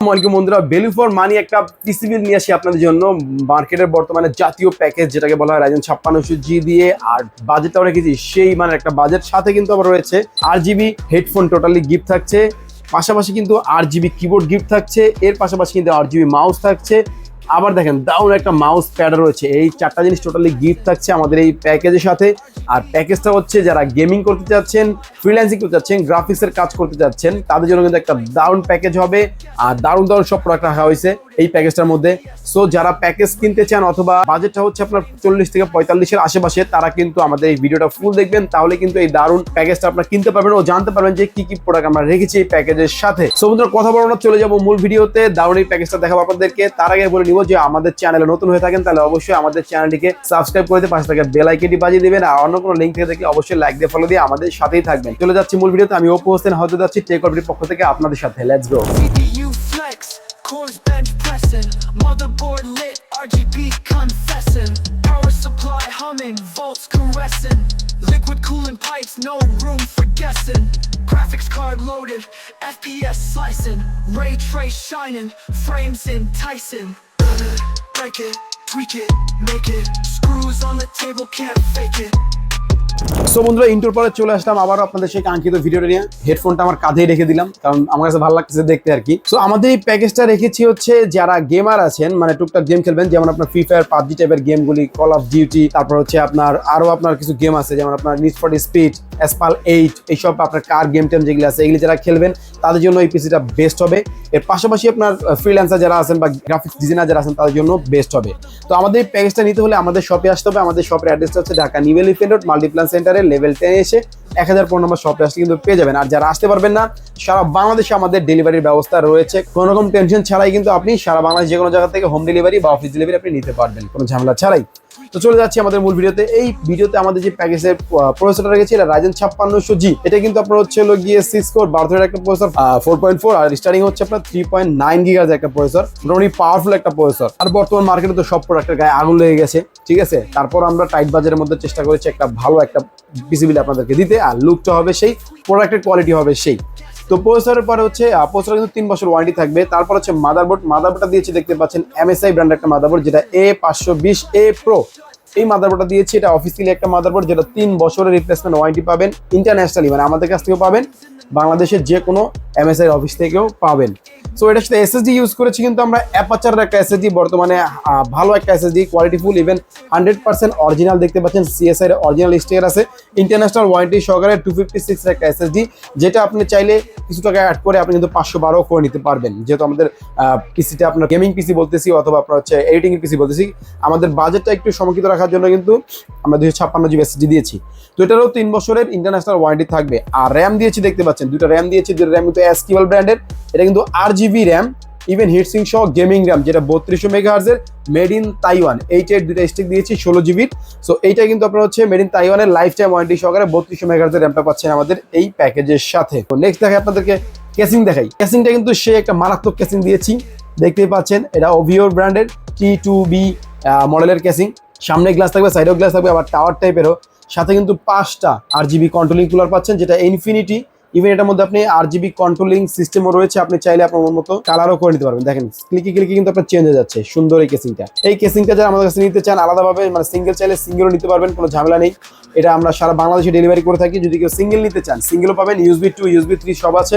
আসসালামাইকুম বন্ধুরা ভ্যালু মানি একটা পিসিবি নিয়ে আসি আপনাদের জন্য। মার্কেটের বর্তমানে জাতীয় প্যাকেজ যেটাকে বলা হয় রাজন ছাপ্পান্নশো জি দিয়ে, আর বাজেটটাও রেখেছি সেই মানে একটা বাজেট সাথে কিন্তু আবার রয়েছে R GB headphone totally gift থাকছে। পাশাপাশি কিন্তু আর জিবি কিবোর্ড গিফট থাকছে। এর পাশাপাশি কিন্তু আর জিবি মাউস থাকছে। আবার দেখেন, দারুণ একটা মাউস প্যাড রয়েছে। এই চারটা জিনিস টোটালি গিফট থাকছে আমাদের এই প্যাকেজের সাথে। আর প্যাকেজটা হচ্ছে যারা গেমিং করতে চাচ্ছেন ফ্রিল্যান্সিং করতে চাচ্ছেন গ্রাফিক্সের কাজ করতে চাচ্ছেন, তাদের জন্য কিন্তু একটা দারুণ প্যাকেজ হবে। আর দারুণ দারুণ সব প্রোডাক্ট রাখা হয়েছে। এই প্যাকেজটার মধ্যে। সো যারা প্যাকেজ কিনতে চান অথবা বাজেটটা হচ্ছে আপনার চল্লিশ থেকে পঁয়তাল্লিশের আশেপাশে, তারা কিন্তু আমাদের এই ভিডিওটা ফুল দেখবেন। তাহলে কিন্তু এই দারুণ প্যাকেজটা আপনারা কিনতে পারবেন ও জানতে পারবেন যে কি কি প্রোডাক্ট আমরা রেখেছি এই প্যাকেজের সাথে। সো বন্ধুরা, কথা বলানো চলে যাব মূল ভিডিওতে। দারুণ এই প্যাকেজটা দেখাবো আপনাদেরকে। তার আগে বলে নিব যে আমাদের চ্যানেলে নতুন হয়ে থাকেন, তাহলে অবশ্যই আমাদের চ্যানেলটিকে সাবস্ক্রাইব করে দিয়ে পাশে থেকে বেল আইকনটি বাজিয়ে দিবেন। আর অন্য কোনো লিঙ্ক থেকে দেখলে অবশ্যই লাইক দিয়ে ফলো দিয়ে আমাদের সাথেই থাকবেন। চলে যাচ্ছি মূল ভিডিওতে। আমি ওপো হোসেন, হয়তো যাচ্ছি টেক পক্ষ থেকে আপনাদের সাথে। Let's go cores bench pressing, motherboard lit, RGB confessing, power supply humming, volts caressing, liquid cooling pipes, no room for guessing, graphics card loaded, FPS slicing, ray trace shining, frames enticing, break it, tweak it, make it, screws on the table can't fake it. So বন্ধুরা intro পরে চলে আসলাম আবার আপনাদের সেই কাঙ্ক্ষিত ভিডিওটা নিয়ে। হেডফোনটা আমার কাঁধেই রেখে দিলাম, কারণ আমার কাছে ভালো লাগতেছে দেখতে আর কি। সো আমাদের এই প্যাকেজটা রেখেছি হচ্ছে যারা গেমার আছেন মানে টুকটাক গেম খেলবেন, যেমন আপনার ফ্রি ফায়ার পাবজি টাইপের গেমগুলি কল অফ ডিউটি তারপর হচ্ছে আপনার আরও আপনার কিছু গেম আছে, যেমন আপনার নিজ ফর স্পিড এসপাল এইট এইসব আপনার কার গেম টেম যেগুলো আছে, এগুলি যারা খেলবেন তাদের জন্য এই পিসিটা বেস্ট হবে। এর পাশাপাশি আপনার ফ্রিল্যান্সার যারা আছেন বা গ্রাফিক্স ডিজাইনার যারা আছেন, তাদের জন্য বেস্ট হবে। তো আমাদের এই প্যাকেজটা নিতে হলে আমাদের শপে আসতে হবে। আমাদের শপের অ্যাড্রেসটা হচ্ছে Dhaka new elephant road Multiplan সেন্টারে লেভেল টেনে এসে এক হাজার পনেরো নম্বর শপে আসলে কিন্তু পেয়ে যাবেন। আর যারা আসতে পারবেন না, সারা বাংলাদেশে আমাদের ডেলিভারির ব্যবস্থা রয়েছে। কোনো রকম টেনশন ছাড়াই কিন্তু আপনি সারা বাংলাদেশ যে কোনো জায়গা থেকে হোম ডেলিভারি বা অফিস ডেলিভারি আপনি নিতে পারবেন। কোনো ঝামেলা ছাড়াই। তো চলে যাচ্ছি আমাদের মূল ভিডিওতে। এই ভিডিওতে আমাদের যে প্যাকেজের প্রসেসরটা রেখেছি, এটা রাজেন ছাপ্পান্নশো জি এটা কিন্তু আপনার হচ্ছে হলো গিয়ে সিক্স কোর বারোথের একটা প্রসেসর ফোর পয়েন্ট ফোর আর স্টার্টিং হচ্ছে আপনার থ্রি পয়েন্ট নাইন গিগার একটা প্রসেসর মোটামুটি পাওয়ারফুল একটা প্রসেসর আর বর্তমান মার্কেটে তো সব প্রোডাক্টের গায়ে আগুন লেগে গেছে, ঠিক আছে? তারপর আমরা টাইট বাজারের মধ্যে চেষ্টা করেছি একটা ভালো একটা পিসিবিলি আপনাদেরকে দিতে, আর লুকটা হবে সেই প্রোডাক্টের কোয়ালিটি হবে সেই। তো প্রসেসরের পরে হচ্ছে প্রসেসর কিন্তু তিন বছর ওয়ারেন্টি থাকবে। তারপর হচ্ছে মাদারবোর্ড মাদারবোর্ডটা দিয়েছে, দেখতে পাচ্ছেন এমএসআই ব্র্যান্ডের একটা মাদারবোর্ড যেটা এ পাঁচশো বিশ এ প্রো এই মাদারবোর্ডটা দিয়েছি, এটা অফিসিয়ালি একটা মাদারবোর্ড যেটা তিন বছরের রিপ্লেসমেন্ট ওয়ারেন্টি পাবেন ইন্টারন্যাশনালি মানে আমাদের কাছ থেকেও পাবেন। বাংলাদেশের যে কোনো এমএসআই অফিস থেকেও পাবেন। সো এটার সাথে এসএসডি ইউজ করেছি কিন্তু আমরা অ্যাপাচারের একটা এসএসডি বর্তমানে ভালো একটা SSD qualityful even hundred percent original দেখতে পাচ্ছেন। সিএসআই অরিজিনাল স্টিকার আছে। ইন্টারন্যাশনাল ওয়ারেন্টি সহকারে টু ফিফটি সিক্স একটা এসএসডি যেটা আপনি চাইলে কিছু টাকা অ্যাড করে আপনি কিন্তু পাঁচশো বারো করে নিতে পারবেন। যেহেতু আমাদের পিসিটা আপনার গেমিং পিসি বলতেছি অথবা আপনার হচ্ছে এডিটিং পিসি বলতেছি। আমাদের বাজেটটা একটু সমকিত রাখার জন্য কিন্তু আমরা দুশো ছাপ্পান্ন জিবি এসএসডি দিয়েছি। তো এটারও তিন বছরের ইন্টারন্যাশনাল ওয়ারেন্টি থাকবে। আর র্যাম দিয়েছি দেখতে পাচ্ছেন দুটো র্যাম দিয়েছি দুটো র্যাম কিন্তু এসকিউএল ব্র্যান্ডের এটা কিন্তু আর জিবি র্যাম ইভেন হিটসিং সহ গেমিং র্যাম যেটা বত্রিশশো মেগাহার্জের মেড ইন তাইওয়ান এইটের দুটো স্টিক দিয়েছি, ষোলো জিবির সো এইটা কিন্তু আপনার হচ্ছে মেড ইন তাইওয়ানের লাইফ টাইম ওয়ারেন্টি সহকারে বত্রিশশো মেগাহার্জের র্যামটা পাচ্ছেন আমাদের এই প্যাকেজের সাথে। তো নেক্সট দেখাই আপনাদেরকে কেসিং দেখাই। কেসিংটা কিন্তু সে একটা মারাত্মক কেসিং দিয়েছি। দেখতেই পাচ্ছেন, এটা ওভিওর ব্র্যান্ডের টি টু বি মডেলের কেসিং সামনে গ্লাস থাকবে সাইডেও গ্লাস থাকবে, আবার টাওয়ার টাইপেরও সাথে কিন্তু পাঁচটা আর জিবি কন্ট্রোলিং কুলার পাচ্ছেন, যেটা ইনফিনিটি ইভেন এটার মধ্যে আপনি আর জিবি কন্ট্রোলিং সিস্টেমও রয়েছে, আপনি চাইলে আপনার মতো কালারও করে নিতে পারবেন। দেখেন ক্লিকি ক্লিকি কিন্তু আপনার চেঞ্জ হয়ে যাচ্ছে, সুন্দর এই কেসিংটা এই কেসিংটা যারা আমাদের কাছে নিতে চান, আলাদাভাবে মানে সিঙ্গেল চাইলে সিঙ্গেলও নিতে পারবেন, কোনো ঝামেলা নেই। এটা আমরা সারা বাংলাদেশে ডেলিভারি করে থাকি। যদি কেউ সিঙ্গেল নিতে চান সিঙ্গেলও পাবেন ইউসবি টু ইউসবি থ্রি সব আছে।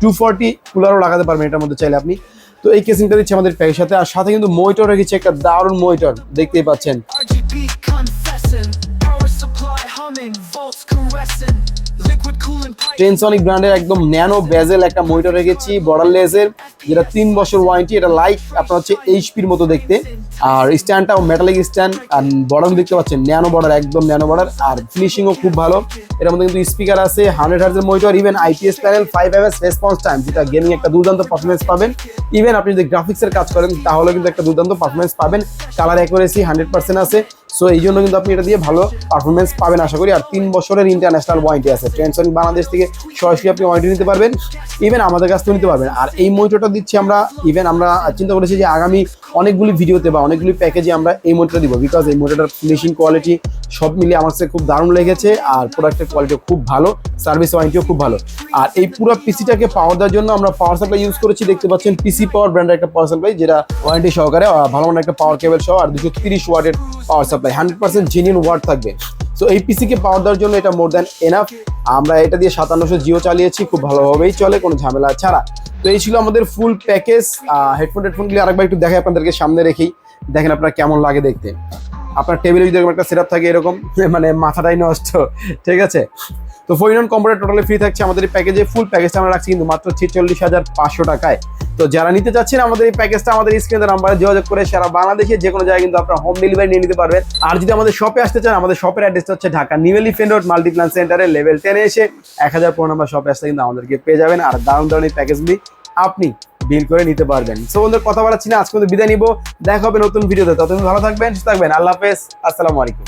টু ফর্টি কুলারও লাগাতে পারবেন এটার মধ্যে চাইলে আপনি। তো এই কেসিংটা দিচ্ছে আমাদের প্যাকের সাথে। আর সাথে কিন্তু মনিটর রেখেছে একটা দারুণ মনিটর দেখতেই পাচ্ছেন। টেনসনিক ব্র্যান্ডের একদম ন্যানো বেজেল একটা মনিটর রেখেছি বর্ডারলেসের যেটা তিন বছর ওয়ারেন্টি এটা লাইক আপনার হচ্ছে এইচপির মতো দেখতে। আর স্ট্যান্ডটাও মেটালিক স্ট্যান্ড আর বর্ডার দেখতে পাচ্ছেন, ন্যানো বর্ডার একদম ন্যানো বর্ডার আর ফিনিশিংও খুব ভালো। এর মধ্যে কিন্তু স্পিকার আছে hundred হার্জের monitor even IPS panel five M S response time যেটা গেমিং একটা দুর্দান্ত পারফরমেন্স পাবেন। ইভেন আপনি যদি গ্রাফিক্সের কাজ করেন, তাহলে কিন্তু একটা দুর্দান্ত পারফরমেন্স পাবেন। কালার অ্যাকুরেসি হান্ড্রেড পার্সেন্ট আছে। সো এই জন্য কিন্তু আপনি এটা দিয়ে ভালো পারফরমেন্স পাবেন আশা করি। আর তিন বছরের ইন্টারন্যাশনাল ওয়ারেন্টি আছে। ট্রেন্সনিক বাংলাদেশ থেকে সরাসরি আপনি ওয়ারেন্টি নিতে পারবেন। ইভেন আমাদের কাছ থেকে নিতে পারবেন। আর এই মনিটরটা দিচ্ছি আমরা ইভেন আমরা চিন্তা করেছি যে আগামী অনেকগুলি ভিডিওতে বা অনেকগুলি প্যাকেজে আমরা এই মনিটরটা দিব। বিকজ এই মনিটরটার ফিনিশিং কোয়ালিটি সব মিলিয়ে আমার কাছে খুব দারুণ লেগেছে। আর প্রোডাক্টের কোয়ালিটিও খুব ভালো সার্ভিস ওয়ারেন্টিও খুব ভালো। আর এই পুরো পিসিটাকে পাওয়ার দেওয়ার জন্য আমরা পাওয়ার সাপ্লাই ইউজ করেছি। দেখতে পাচ্ছেন পিসি পাওয়ার ব্র্যান্ডের একটা পাওয়ার সাপ্লাই যেটা ওয়ারেন্টি সহকারে ভালো মানের একটা পাওয়ার কেবল সহ, আর দুশো তিরিশ ওয়াটের power supply hundred percent genuine word থাকবে। সো এই পিসিকে পাওয়ার দেওয়ার জন্য এটা মোর দ্যান এনাফ আমরা এটা দিয়ে সাতান্নশো জিও চালিয়েছি, খুব ভালোভাবেই চলে, কোনো ঝামেলা ছাড়া। তো এই ছিল আমাদের ফুল প্যাকেজ হেডফোন হেডফোনগুলি আরেকবার একটু দেখাই আপনাদেরকে, সামনে রেখেই। দেখেন আপনার কেমন লাগে দেখতে। আপনার টেবিলে যদি এরকম একটা সেট থাকে, এরকম মানে মাথাটাই নষ্ট। ঠিক আছে? তো four in computer totally free থাকছে। আমাদের এই প্যাকেজে ফুল প্যাকেজটা আমরা রাখছি কিন্তু মাত্র ছেচল্লিশ হাজার পাঁচশো টাকায়। তো যারা নিতে চাচ্ছেন আমাদের এই প্যাকেজটা আমাদের স্ক্রিনের নাম্বারে যোগাযোগ করে সারা বাংলাদেশে যে কোনো জায়গায় কিন্তু আপনারা হোম ডেলিভারি নিয়ে নিতে পারবেন। আর যদি আমাদের শপে আসতে চান, আমাদের শপের অ্যাড্রেসটা হচ্ছে Dhaka new elephant road Multiplan সেন্টারে লেভেল টেনে এসে এক হাজার পনেরো নম্বর শপে আসতে কিন্তু আমাদেরকে পেয়ে যাবেন। আর দারুণ দারুণ এই প্যাকেজগুলি আপনি বিল করে নিতে পারবেন। সো বন্ধুদের কথা বলাচ্ছি না, আজকে বিদায় নিব। দেখা হবে নতুন ভিডিওতে ততদিন ভালো থাকবেন, সুস্থ থাকবেন। আল্লাহ হাফেজ। আসসালামু আলাইকুম।